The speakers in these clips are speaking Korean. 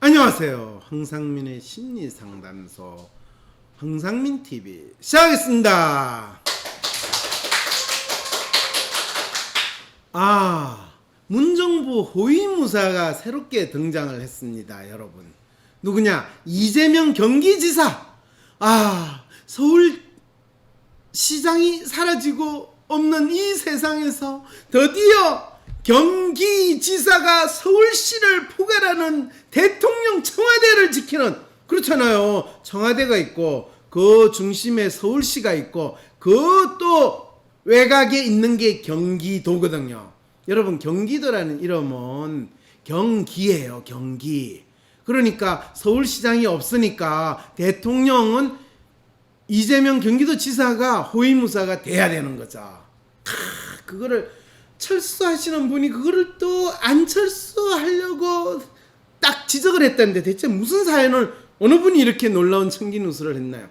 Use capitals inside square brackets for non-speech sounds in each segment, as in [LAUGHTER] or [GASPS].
안녕하세요. 황상민의 심리 상담소 황상민 TV 시작하겠습니다. 아, 문정부 호위무사가 새롭게 등장을 했습니다, 여러분. 누구냐? 이재명 경기지사. 아, 서울 시장이 사라지고 없는 이 세상에서 드디어 경기지사가 서울시를 포괄하는 대통령 청와대를 지키는 그렇잖아요. 청와대가 있고 그 중심에 서울시가 있고 그 또 외곽에 있는 게 경기도거든요. 여러분 경기도라는 이름은 경기예요. 경기. 그러니까 서울시장이 없으니까 대통령은 이재명 경기도지사가 호위무사가 돼야 되는 거죠. 크, 그거를 철수하시는 분이 그거를 또 안 철수하려고 딱 지적을 했다는데 대체 무슨 사연을 어느 분이 이렇게 놀라운 청기 누수를 했나요?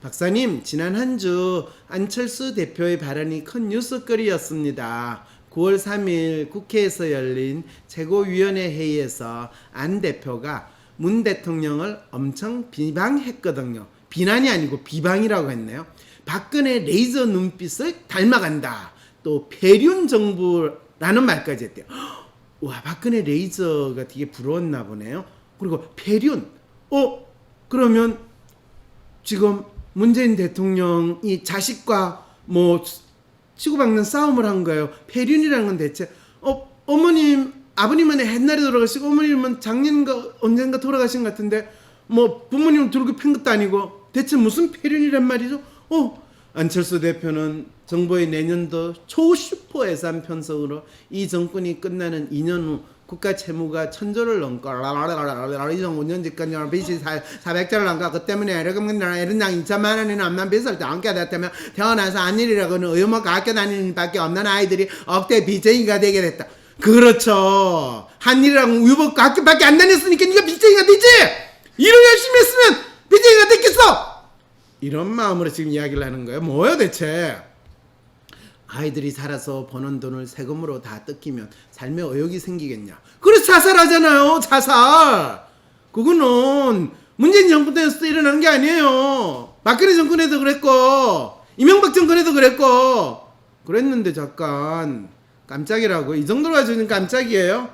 박사님 지난 한 주 안철수 대표의 발언이 큰 뉴스거리였습니다. 9월 3일 국회에서 열린 최고위원회 회의에서 안 대표가 문 대통령을 엄청 비방했거든요. 비난이 아니고 비방이라고 했네요. 박근혜 레이저 눈빛을 닮아간다. 또 폐륜 정부라는 말까지 했대요. [GASPS] 와 박근혜 레이저가 되게 부러웠나 보네요. 그리고 폐륜. 어 그러면 지금 문재인 대통령이 자식과 뭐 치고받는 싸움을 한 거예요. 폐륜이라는 건 대체 어 어머님 아버님은 옛날에 돌아가시고 어머님은 작년인가 언젠가 돌아가신 것 같은데 뭐 부모님 들고 팬 것도 아니고 대체 무슨 폐륜이란 말이죠? 어 안철수 대표는 정부의 내년도 초슈퍼 예산 편성으로 이 정권이 끝나는 2년 후 국가 채무가 천조를 넘고 이정 5년 집까지 빚이 400조를 넘고 그 때문에 이렇게 이런 양 2천만 원이나 없는 빚을 다 안게 됐다면 태어나서 안 일이라고는 의무가 학교 다니는 밖에 없는 아이들이 억대 빚쟁이가 되게 됐다. 그렇죠. 한일이랑 유복 학교밖에 안 다녔으니까 네가 빚쟁이가 되지. 일을 열심히 했으면 빚쟁이가 됐겠어. 이런 마음으로 지금 이야기를 하는 거예요. 뭐예요 대체? 아이들이 살아서 버는 돈을 세금으로 다 뜯기면 삶에 의욕이 생기겠냐? 그래서 자살하잖아요. 자살. 그거는 문재인 정부 때부터 일어난 게 아니에요. 박근혜 정권에도 그랬고 이명박 정권에도 그랬고 그랬는데 잠깐 깜짝이라고 이 정도로 가지고는 깜짝이에요.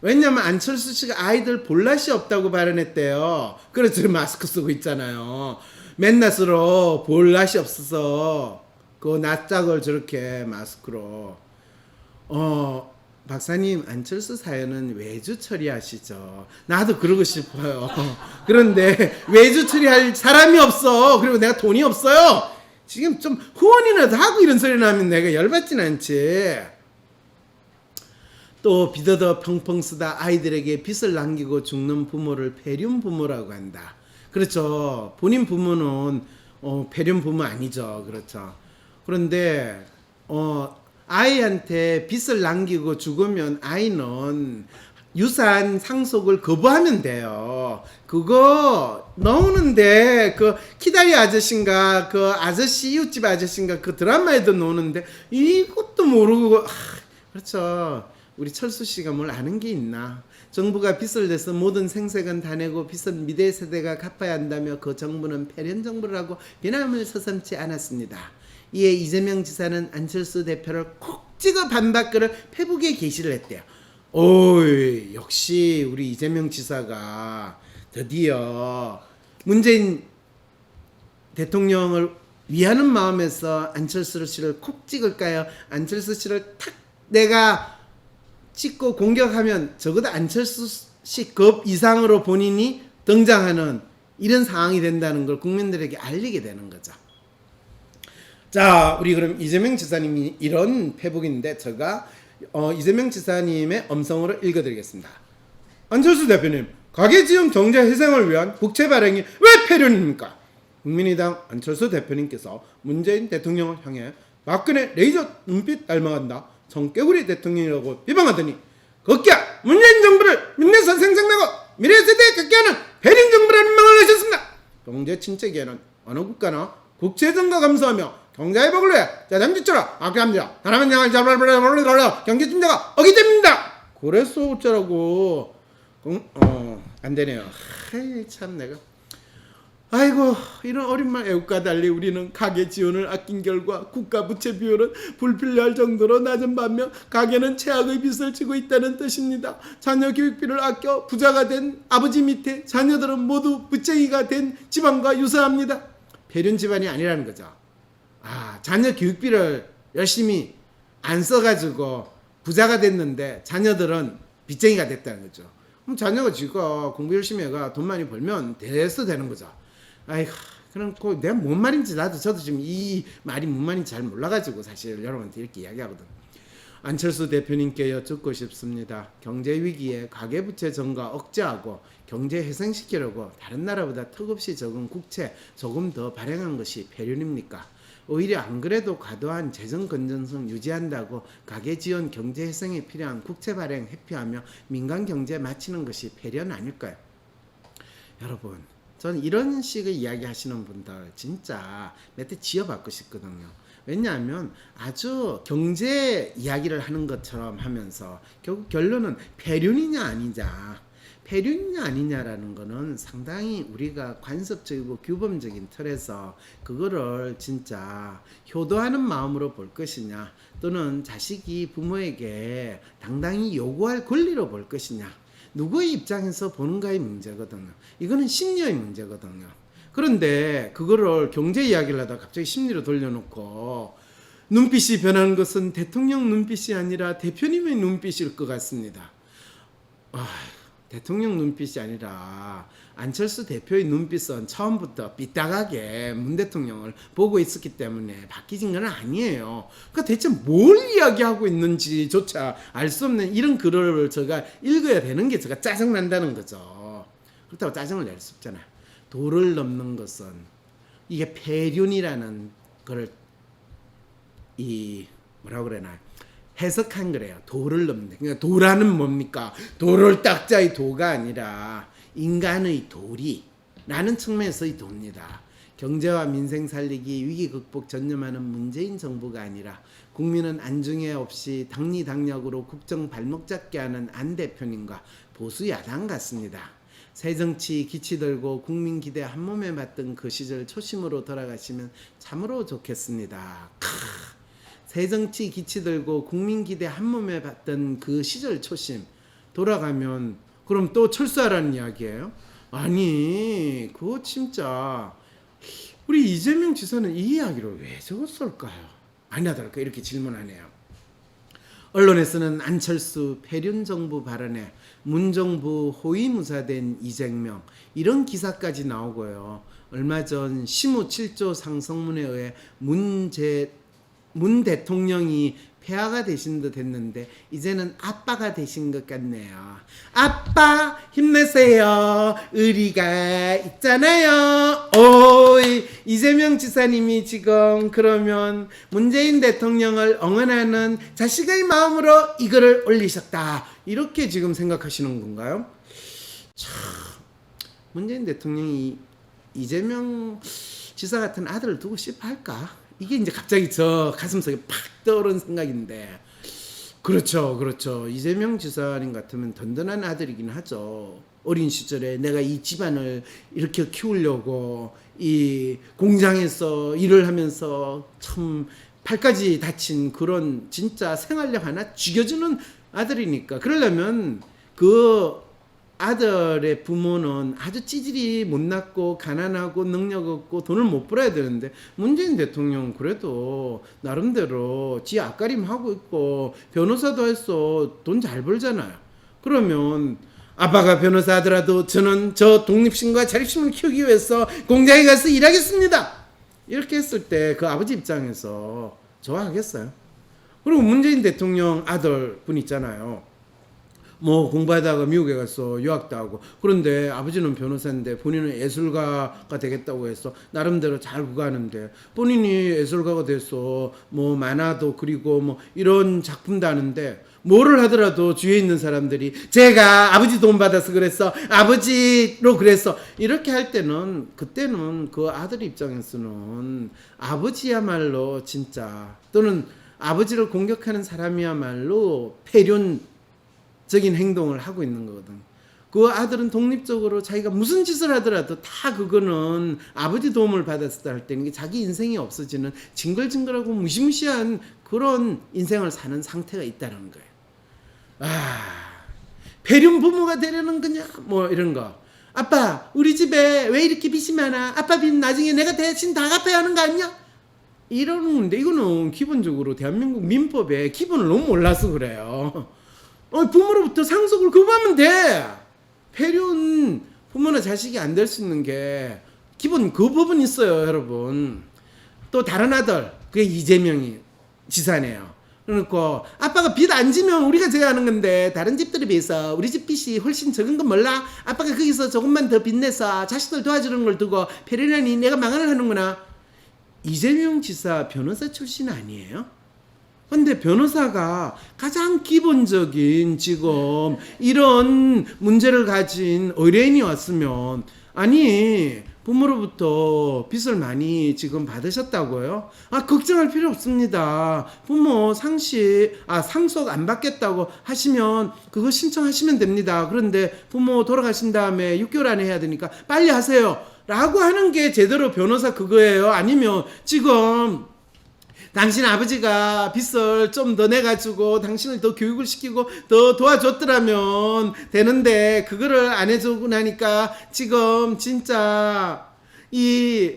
왜냐면 안철수 씨가 아이들 볼낯이 없다고 발언했대요. 그래서 지금 마스크 쓰고 있잖아요. 맨낯으로 볼낯이 없어서 그 낯짝을 저렇게 마스크로 어 박사님 안철수 사연은 외주 처리하시죠. 나도 그러고 싶어요. [LAUGHS] 그런데 외주 처리할 사람이 없어. 그리고 내가 돈이 없어요. 지금 좀 후원이라도 하고 이런 소리 나면 내가 열받진 않지. 또 빚어더 펑펑 쓰다 아이들에게 빚을 남기고 죽는 부모를 폐륜 부모라고 한다. 그렇죠. 본인 부모는 어, 폐륜 부모 아니죠. 그렇죠. 그런데 어, 아이한테 빚을 남기고 죽으면 아이는 유산 상속을 거부하면 돼요. 그거 나오는데 그 키다리 아저씨인가 그 아저씨 이웃집 아저씨인가 그 드라마에도 나오는데 이것도 모르고 아, 그렇죠. 우리 철수 씨가 뭘 아는 게 있나? 정부가 빚을 내서 모든 생색은 다 내고 빚은 미래 세대가 갚아야 한다며 그 정부는 패륜 정부라고 비난을 서슴지 않았습니다. 이에 이재명 지사는 안철수 대표를 콕 찍어 반박글을 페북에 게시를 했대요. 오이 역시 우리 이재명 지사가 드디어 문재인 대통령을 위하는 마음에서 안철수 씨를 콕 찍을까요? 안철수 씨를 탁 내가 찍고 공격하면 적어도 안철수 씨급 이상으로 본인이 등장하는 이런 상황이 된다는 걸 국민들에게 알리게 되는 거죠. 자, 우리 그럼 이재명 지사님이 이런 페북인데 제가 어, 이재명 지사님의 음성으로 읽어드리겠습니다. 안철수 대표님, 가계지원 경제 회생을 위한 국채 발행이 왜 폐륜입니까? 국민의당 안철수 대표님께서 문재인 대통령을 향해 박근혜 레이저 눈빛 닮아간다. 정깨구리 대통령이라고 비방하더니 거기야 문재인 정부를 민내선 생생내고 미래 세대에 갖게 하는 배린 정부라는 망을 하셨습니다. 경제 침체기에는 어느 국가나 증가 감소하며 경제의 복을 위해 재정지처럼 악감자 하나만 양을 잡아버려 걸려 경제팀자가 어기됩니다. 그래서 어쩌라고 응? 어 안 되네요. 하이 참 내가 아이고 이런 어린 말 애국과 달리 우리는 가계 지원을 아낀 결과 국가 부채 비율은 불필요할 정도로 낮은 반면 가계는 최악의 빚을 지고 있다는 뜻입니다. 자녀 교육비를 아껴 부자가 된 아버지 밑에 자녀들은 모두 부쟁이가 된 집안과 유사합니다. 배륜 집안이 아니라는 거죠. 아 자녀 교육비를 열심히 안 써가지고 부자가 됐는데 자녀들은 빚쟁이가 됐다는 거죠. 그럼 자녀가 지가 공부 열심히 해가 돈 많이 벌면 대서 되는 거죠. 아이고 그럼 그 내가 뭔 말인지 나도 저도 지금 이 말이 뭔 말인지 잘 몰라가지고 사실 여러분한테 이렇게 이야기하거든. 안철수 대표님께 여쭙고 싶습니다. 경제 위기에 가계부채 증가 억제하고 경제 회생시키려고 다른 나라보다 턱없이 적은 국채 조금 더 발행한 것이 배륜입니까? 오히려 안 그래도 과도한 재정 건전성 유지한다고 가계 지원 경제 회생에 필요한 국채 발행 회피하며 민간 경제 마치는 것이 배련 아닐까요? 여러분, 저는 이런 식의 이야기 하시는 분들 진짜 몇 대 지어받고 싶거든요. 왜냐하면 아주 경제 이야기를 하는 것처럼 하면서 결국 결론은 폐륜이냐 아니냐 폐륜이냐 아니냐라는 거는 상당히 우리가 관습적이고 규범적인 틀에서 그거를 진짜 효도하는 마음으로 볼 것이냐 또는 자식이 부모에게 당당히 요구할 권리로 볼 것이냐 누구의 입장에서 보는가의 문제거든요. 이거는 심리의 문제거든요. 그런데 그거를 경제 이야기를 하다 갑자기 심리로 돌려놓고 눈빛이 변하는 것은 대통령 눈빛이 아니라 대표님의 눈빛일 것 같습니다. 아, 대통령 눈빛이 아니라 안철수 대표의 눈빛은 처음부터 삐딱하게 문 대통령을 보고 있었기 때문에 바뀌진 건 아니에요. 그러니까 대체 뭘 이야기하고 있는지조차 알 수 없는 이런 글을 제가 읽어야 되는 게 제가 짜증 난다는 거죠. 그렇다고 짜증을 낼 수 없잖아요. 도를 넘는 것은 이게 폐륜이라는 거를 이 뭐라고 그러나 해석한 거래요. 도를 넘는. 그러니까 도라는 뭡니까? 도를 닦자의 도가 아니라 인간의 도리라는 측면에서의 도입니다. 경제와 민생 살리기 위기 극복 전념하는 문재인 정부가 아니라 국민은 안중에 없이 당리당략으로 국정 발목 잡게 하는 안 대표님과 보수 야당 같습니다. 새 정치 기치 들고 국민 기대 한 몸에 맞던 그 시절 초심으로 돌아가시면 참으로 좋겠습니다. 크. 새정치 기치 들고 국민 기대 한 몸에 받던 그 시절 초심 돌아가면 그럼 또 철수하라는 이야기예요? 아니 그거 진짜 우리 이재명 지사는 이 이야기를 왜 적었을까요? 아니하더라고 이렇게 질문하네요. 언론에서는 안철수 폐륜 정부 발언에 문정부 호위무사된 이재명 이런 기사까지 나오고요. 얼마 전 시무 7조 상성문에 의해 문제 문 대통령이 폐하가 되신 듯 했는데 이제는 아빠가 되신 것 같네요. 아빠 힘내세요. 의리가 있잖아요. 오이 이재명 지사님이 지금 그러면 문재인 대통령을 응원하는 자식의 마음으로 이거를 올리셨다. 이렇게 지금 생각하시는 건가요? 참 문재인 대통령이 이재명 지사 같은 아들을 두고 싶할까? 이게 이제 갑자기 저 가슴속에 팍 떠오른 생각인데. 그렇죠 그렇죠. 이재명 지사님 같으면 든든한 아들이긴 하죠. 어린 시절에 내가 이 집안을 이렇게 키우려고 이 공장에서 일을 하면서 참 팔까지 다친 그런 진짜 생활력 하나 죽여주는 아들이니까. 그러려면 그 아들의 부모는 아주 찌질이 못났고 가난하고 능력 없고 돈을 못 벌어야 되는데 문재인 대통령 그래도 나름대로 지 앞가림 하고 있고 변호사도 했어 돈잘 벌잖아요. 그러면 아빠가 변호사 하더라도 저는 저 독립심과 자립심을 키우기 위해서 공장에 가서 일하겠습니다. 이렇게 했을 때 그 아버지 입장에서 좋아하겠어요. 그리고 문재인 대통령 아들 분 있잖아요. 뭐 공부하다가 미국에 갔어 유학도 하고. 그런데 아버지는 변호사인데 본인은 예술가가 되겠다고 해서 나름대로 잘 구가하는데 본인이 예술가가 돼서 뭐 만화도 그리고 뭐 이런 작품도 하는데 뭐를 하더라도 주위에 있는 사람들이 제가 아버지 돈 받아서 그랬어 아버지로 그랬어 이렇게 할 때는 그때는 그 아들 입장에서는 아버지야말로 진짜 또는 아버지를 공격하는 사람이야말로 폐륜 적인 행동을 하고 있는 거거든. 그 아들은 독립적으로 자기가 무슨 짓을 하더라도 다 그거는 아버지 도움을 받았을 때 할 때는 자기 인생이 없어지는 징글징글하고 무시무시한 그런 인생을 사는 상태가 있다는 거예요. 아, 폐륜 부모가 되려는 거냐? 뭐 이런 거. 아빠, 우리 집에 왜 이렇게 빚이 많아? 아빠 빚 나중에 내가 대신 다 갚아야 하는 거 아니야? 이러는데 이거는 기본적으로 대한민국 민법에 기본을 너무 몰라서 그래요. 어, 부모로부터 상속을 거부하면 돼. 폐륜 부모나 자식이 안 될 수 있는 게 기본 그 부분 있어요, 여러분. 또 다른 아들, 그게 이재명이 지사네요. 그러니까 아빠가 빚 안 지면 우리가 져야 하는 건데 다른 집들에 비해서 우리 집 빚이 훨씬 적은 건 몰라? 아빠가 거기서 조금만 더 빚내서 자식들 도와주는 걸 두고 폐륜하니 내가 망언을 하는구나. 이재명 지사 변호사 출신 아니에요? 근데 변호사가 가장 기본적인 지금 이런 문제를 가진 의뢰인이 왔으면 아니 부모로부터 빚을 많이 지금 받으셨다고요? 아 걱정할 필요 없습니다. 부모 상시 아 상속 안 받겠다고 하시면 그거 신청하시면 됩니다. 그런데 부모 돌아가신 다음에 6개월 안에 해야 되니까 빨리 하세요. 라고 하는 게 제대로 변호사 그거예요. 아니면 지금 당신 아버지가 빚을 좀 더 내가지고 당신을 더 교육을 시키고 더 도와줬더라면 되는데 그거를 안 해주고 나니까 지금 진짜 이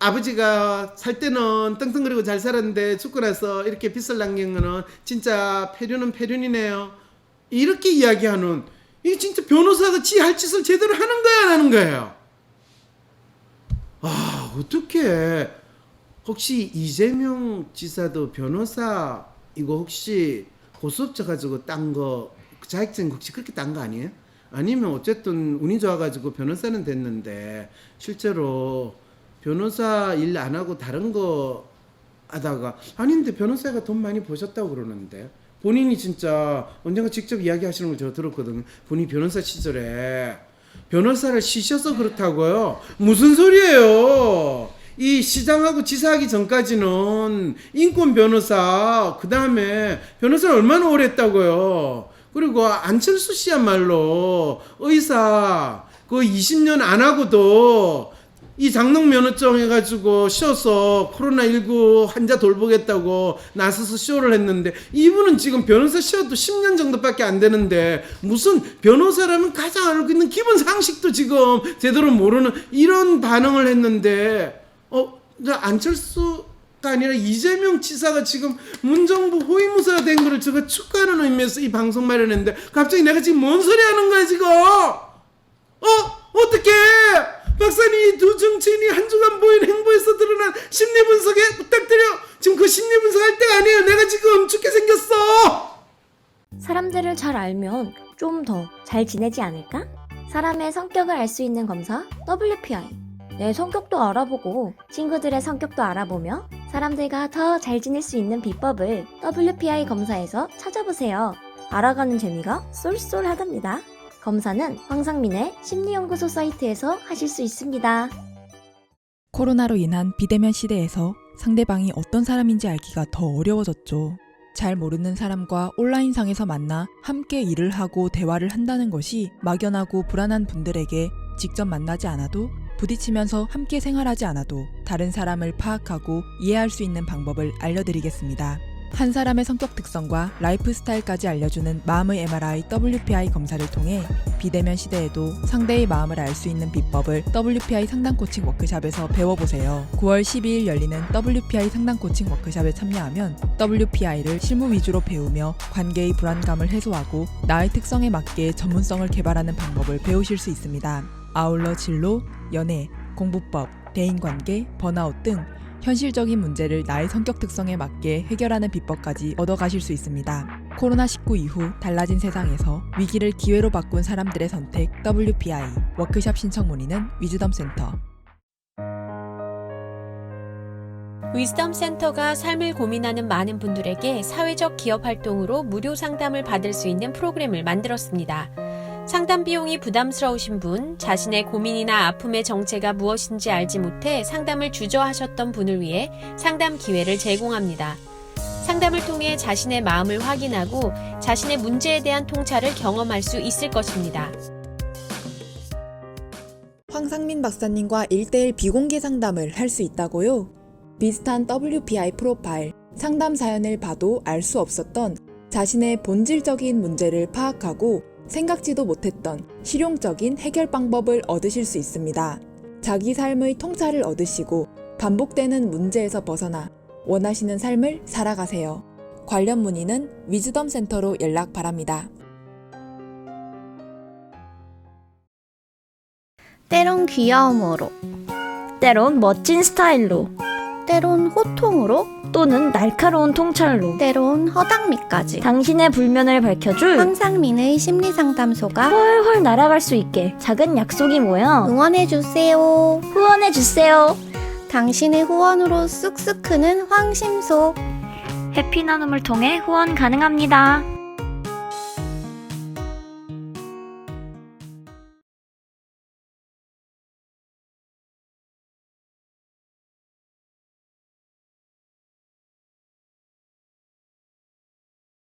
아버지가 살 때는 떵떵거리고 잘 살았는데 죽고 나서 이렇게 빚을 남긴 거는 진짜 폐륜은 폐륜이네요. 이렇게 이야기하는 이게 진짜 변호사가 지 할 짓을 제대로 하는 거야 안 하는 거예요. 아 어떻게 혹시 이재명 지사도 변호사 이거 혹시 고소업체 가지고 딴 거 자격증 혹시 그렇게 딴 거 아니에요? 아니면 어쨌든 운이 좋아가지고 변호사는 됐는데 실제로 변호사 일 안 하고 다른 거 하다가 아닌데 변호사가 돈 많이 버셨다고 그러는데 본인이 진짜 언젠가 직접 이야기하시는 걸 제가 들었거든요. 본인 변호사 시절에 변호사를 쉬셔서 그렇다고요. 무슨 소리예요? 이 시장하고 지사하기 전까지는 인권 변호사 그 다음에 변호사를 얼마나 오래 했다고요. 그리고 안철수 씨야말로 의사 그 20년 안 하고도 이 장롱 면허증 해가지고 쉬어서 코로나19 환자 돌보겠다고 나서서 쇼를 했는데 이분은 지금 변호사 쉬어도 10년 정도밖에 안 되는데 무슨 변호사라면 가장 알고 있는 기본 상식도 지금 제대로 모르는 이런 반응을 했는데 어, 저 안철수가 아니라 이재명 지사가 지금 문정부 호위무사가 된 거를 제가 축하하는 의미에서 이 방송 마련했는데 갑자기 내가 지금 뭔 소리 하는 거야 지금? 어? 어떻게? 박사님 이두 정치인이 한 주간 보인 행보에서 드러난 심리 분석에 부탁드려. 지금 그 심리 분석할 때가 아니에요. 내가 지금 죽게 생겼어. 사람들을 잘 알면 좀 더 잘 지내지 않을까? 사람의 성격을 알 수 있는 검사 WPI. 내 성격도 알아보고 친구들의 성격도 알아보며 사람들과 더 잘 지낼 수 있는 비법을 WPI 검사에서 찾아보세요. 알아가는 재미가 쏠쏠하답니다. 검사는 황상민의 심리연구소 사이트에서 하실 수 있습니다. 코로나로 인한 비대면 시대에서 상대방이 어떤 사람인지 알기가 더 어려워졌죠. 잘 모르는 사람과 온라인상에서 만나 함께 일을 하고 대화를 한다는 것이 막연하고 불안한 분들에게 직접 만나지 않아도 부딪히면서 함께 생활하지 않아도 다른 사람을 파악하고 이해할 수 있는 방법을 알려드리겠습니다. 한 사람의 성격 특성과 라이프 스타일까지 알려주는 마음의 MRI WPI 검사를 통해 비대면 시대에도 상대의 마음을 알 수 있는 비법을 WPI 상담 코칭 워크샵에서 배워보세요. 9월 12일 열리는 WPI 상담 코칭 워크샵에 참여하면 WPI를 실무 위주로 배우며 관계의 불안감을 해소하고 나의 특성에 맞게 전문성을 개발하는 방법을 배우실 수 있습니다. 아울러 진로, 연애, 공부법, 대인관계, 번아웃 등 현실적인 문제를 나의 성격 특성에 맞게 해결하는 비법까지 얻어가실 수 있습니다. 코로나19 이후 달라진 세상에서 위기를 기회로 바꾼 사람들의 선택 WPI 워크샵 신청 문의는 위즈덤 센터 위즈덤 센터가 삶을 고민하는 많은 분들에게 사회적 기업 활동으로 무료 상담을 받을 수 있는 프로그램을 만들었습니다. 상담 비용이 부담스러우신 분, 자신의 고민이나 아픔의 정체가 무엇인지 알지 못해 상담을 주저하셨던 분을 위해 상담 기회를 제공합니다. 상담을 통해 자신의 마음을 확인하고 자신의 문제에 대한 통찰을 경험할 수 있을 것입니다. 황상민 박사님과 1대1 비공개 상담을 할 수 있다고요? 비슷한 WPI 프로파일, 상담 사연을 봐도 알 수 없었던 자신의 본질적인 문제를 파악하고 생각지도 못했던 실용적인 해결 방법을 얻으실 수 있습니다. 자기 삶의 통찰을 얻으시고 반복되는 문제에서 벗어나 원하시는 삶을 살아가세요. 관련 문의는 위즈덤 센터로 연락 바랍니다. 때론 귀여움으로, 때론 멋진 스타일로, 때론 호통으로, 또는 날카로운 통찰로 때론 허당미까지 당신의 불면을 밝혀줄 황상민의 심리상담소가 훨훨 날아갈 수 있게 작은 약속이 모여 응원해주세요. 후원해주세요. 당신의 후원으로 쑥쑥 크는 황심소. 해피 나눔을 통해 후원 가능합니다.